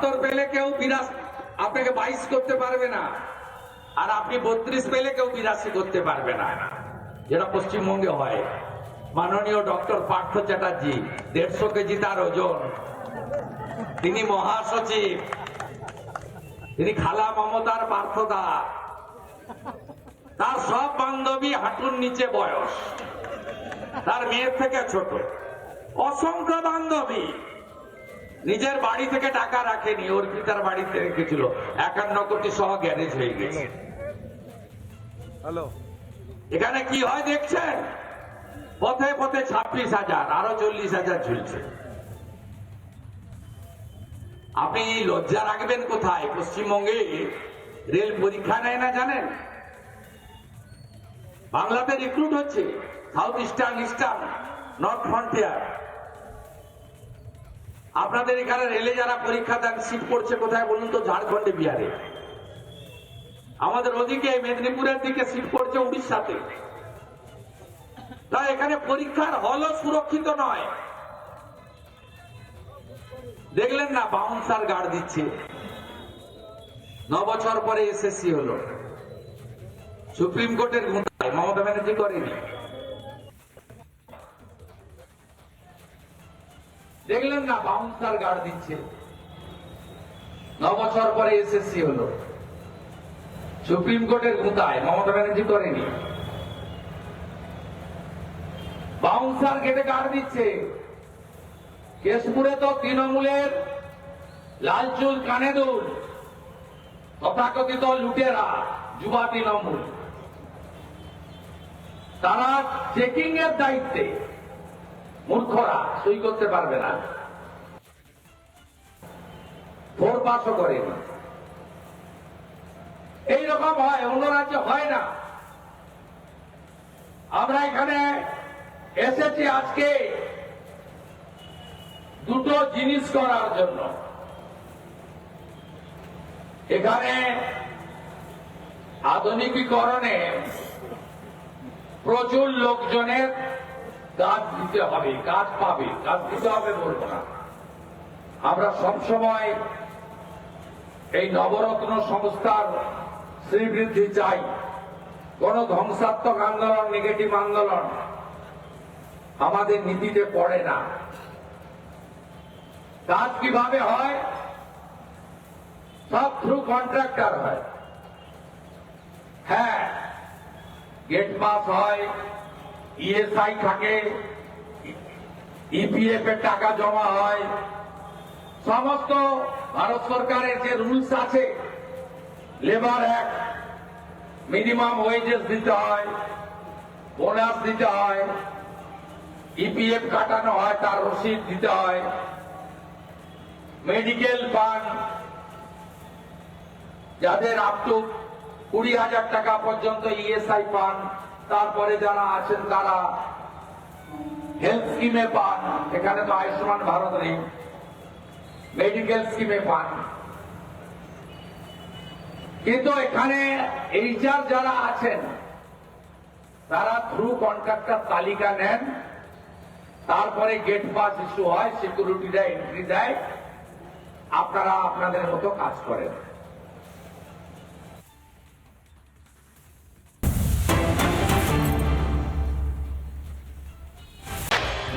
বাহাত্তর পেলে কেউ বিরাশ। আপনাকে বাইশ করতে পারবে না। আর আপনি বত্রিশ পেলে কেউ বিরাশি করতে পারবে না। যেটা পশ্চিমবঙ্গে হয়। মাননীয় ডক্টর পার্থ চ্যাটার্জি, দেড়শো কেজি তার ওজন। তিনি মহাসচিব। তিনি খালা মমতার পার্থদা। তার সব বান্ধবী হাঁটুর নিচে বয়স। তার মেয়ের থেকে ছোট। অসংখ্য বান্ধবী। নিজের বাড়ি থেকে টাকা রাখেনি অর্পিতার বাড়িতে রেখেছিল একান্ন কোটি সহ গ্যারেজ হয়ে গেছে। হ্যালো। এখানে কি হয় দেখছেন? পথে পথে ছাব্বিশ হাজার আরও চল্লিশ হাজার ঝুলছে। আপনি লজ্জা রাখবেন কোথায়? পশ্চিমবঙ্গে রেল পরীক্ষা নেয় না জানেন? বাংলাতে রিক্রুট হচ্ছে। South eastern eastern north frontier আপনাদের এখানে রেলে যারা পরীক্ষা দেন সিট পড়ছে কোথায় বলুন তো? ঝাড়খণ্ডে, বিহারে। আমাদের ওদিকে, মেদিনীপুরের দিকে সিট পড়ছে উড়িষ্যাতে। তাই এখানে পরীক্ষার হলও সুরক্ষিত নয়। দেখলেন না বাউন্সার গার্ড দিচ্ছে। ন বছর পরে এসএসসি হলো। সুপ্রিম কোর্টের গুণায় মমতা ব্যানার্জি করেনি। দেখলেন না বাউন্সার গার্ড দিচ্ছে। ন বছর পরে এসএসসি হলো। সুপ্রিম কোর্টের গুতায়, মমতা ব্যানার্জি করেনি। বাউন্সার গেটে গার্ড দিচ্ছে। কেশপুরে তো তৃণমূলের লালচুল কানে দুল। তথাকথিত লুটেরা, যুবা তৃণমূল। তারা চেকিং এর দায়িত্বে। মূর্খরা সই করতে পারবে না। ফোর পাসও করেনি এইরকম হয়, অন্য রাজ্যে হয় না। আমরা এখানে এসেছি আজকে দুটো জিনিস করার জন্য। এখানে আধুনিকীকরণে প্রচুর লোকজনের কাজ দিতে হবে, কাজ পাবে, কাজ দিতে হবে বলব না। আমরা সবসময় এই নবরত্ন সংস্থার শ্রীবৃদ্ধি চাই। কোন ধ্বংসাত্মক আন্দোলন নেগেটিভ আন্দোলন আমাদের নীতিতে পড়ে না। কাজ কীভাবে হয়? সব থ্রু কন্ট্রাক্টর হয়। হ্যাঁ গেট পাস হয় ইএসআই থাকে। ইপিএফ এর টাকা জমা হয়। সমস্ত ভারত সরকারের যে রুলস আছে, লেবার অ্যাক্ট, মিনিমাম ওয়েজেস দিতে হয়, বোনাস দিতে হয় ইপিএফ কাটানো হয়, তার রসিদ দিতে হয়, মেডিকেল পান, যাদের আপ টু কুড়ি হাজার টাকা পর্যন্ত ইএসআই পান তারপরে যারা আছেন তারা হেলথ স্কিমে পান। এখানে তো আয়ুষ্মান ভারত নেই। মেডিকেল স্কিমে পান। কিন্তু এখানে এইচআর যারা আছেন, তারা থ্রু কন্ট্রাক্টর তালিকা নেন। তারপরে গেট পাস ইস্যু হয় সিকিউরিটিরা এন্ট্রি দেয়। আপনারা আপনাদের মতো কাজ করেন।